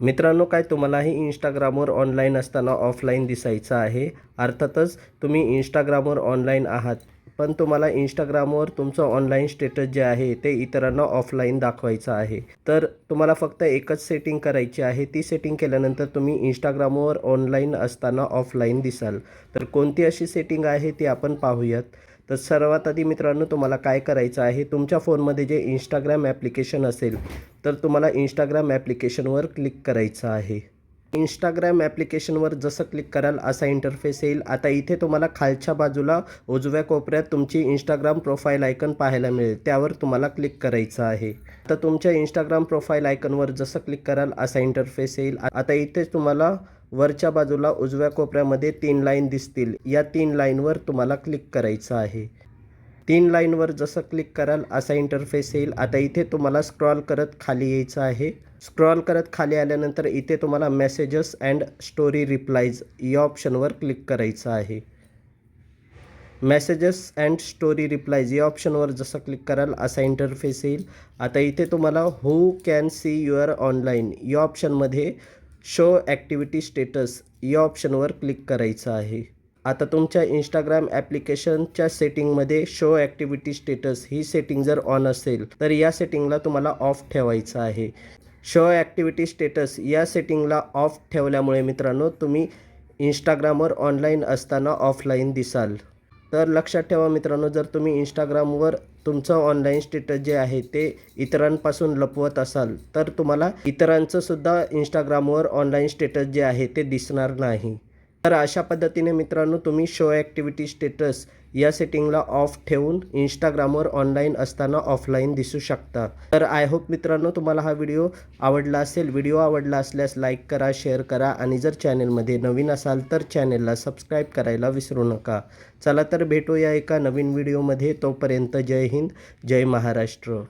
मित्रांनो काय तुम्हालाही इंस्टाग्रामवर ऑनलाईन असताना ऑफलाईन दिसायचं आहे. अर्थातच तुम्ही इंस्टाग्रामवर ऑनलाईन आहात. पण तुम्हाला इंस्टाग्रामवर तुमचं ऑनलाईन स्टेटस जे आहे ते इतरांना ऑफलाईन दाखवायचं आहे. तर तुम्हाला फक्त एकच सेटिंग करायची आहे. ती सेटिंग केल्यानंतर तुम्ही इंस्टाग्रामवर ऑनलाईन असताना ऑफलाईन दिसाल. तर कोणती अशी सेटिंग आहे ती आपण पाहूयात. तर सर्वात आधी मित्रांनो तुम्हाला काय करायचं आहे? तुमच्या फोनमध्ये जे इंस्टाग्राम ॲप्लिकेशन असेल तर तुम्हाला इंस्टाग्राम ॲप्लिकेशनवर क्लिक करायचं आहे. इंस्टाग्राम ॲप्लिकेशनवर जसं क्लिक कराल असा इंटरफेस येईल. आता इथे तुम्हाला खालच्या बाजूला उजव्या कोपऱ्यात तुमची इंस्टाग्राम प्रोफाईल आयकन पाहायला मिळेल. त्यावर तुम्हाला क्लिक करायचं आहे. तर तुमच्या इंस्टाग्राम प्रोफाईल आयकनवर जसं क्लिक कराल असा इंटरफेस येईल. आता इथे तुम्हाला वरच्या बाजूला उजव्या कोपऱ्यामध्ये तीन लाईन दिसतील. या तीन लाईनवर तुम्हाला क्लिक करायचं आहे. तीन लाईनवर जसं क्लिक कराल असा इंटरफेस येईल. आता इथे तुम्हाला स्क्रॉल करत खाली यायचं आहे. स्क्रॉल करत खाली आल्यानंतर इथे तुम्हाला मेसेजेस अँड स्टोरी रिप्लायज या ऑप्शनवर क्लिक करायचं आहे. मेसेजेस अँड स्टोरी रिप्लायज या ऑप्शनवर जसं क्लिक कराल असा इंटरफेस येईल. आता इथे तुम्हाला who can see your online या ऑप्शनमध्ये शो ॲक्टिव्हिटी स्टेटस या ऑप्शनवर क्लिक करायचं आहे. आता तुमच्या इंस्टाग्राम ॲप्लिकेशनच्या सेटिंगमध्ये शो ॲक्टिव्हिटी स्टेटस ही सेटिंग जर ऑन असेल तर या सेटिंगला तुम्हाला ऑफ ठेवायचं आहे. शो ॲक्टिव्हिटी स्टेटस या सेटिंगला ऑफ ठेवल्यामुळे मित्रांनो तुम्ही इंस्टाग्रामवर ऑनलाईन असताना ऑफलाईन दिसाल. तर लक्षात ठेवा मित्रांनो जर तुम्ही इंस्टाग्रामवर तुमचं ऑनलाईन स्टेटस जे आहे ते इतरांपासून लपवत असाल तर तुम्हाला इतरांचं सुद्धा इंस्टाग्रामवर ऑनलाईन स्टेटस जे आहे ते दिसणार नाही. तर अशा पद्धतीने मित्रांनो तुम्ही शो ॲक्टिव्हिटी स्टेटस या सेटिंगला ऑफ ठेवून इंस्टाग्रामवर ऑनलाईन असताना ऑफलाईन दिसू शकता. तर आय होप मित्रांनो तुम्हाला हा व्हिडिओ आवडला असेल. व्हिडिओ आवडला असल्यास लाईक करा शेअर करा आणि जर चॅनलमध्ये नवीन असाल तर चॅनलला सबस्क्राईब करायला विसरू नका. चला तर भेटूया एका नवीन व्हिडिओमध्ये तोपर्यंत जय हिंद जय महाराष्ट्र.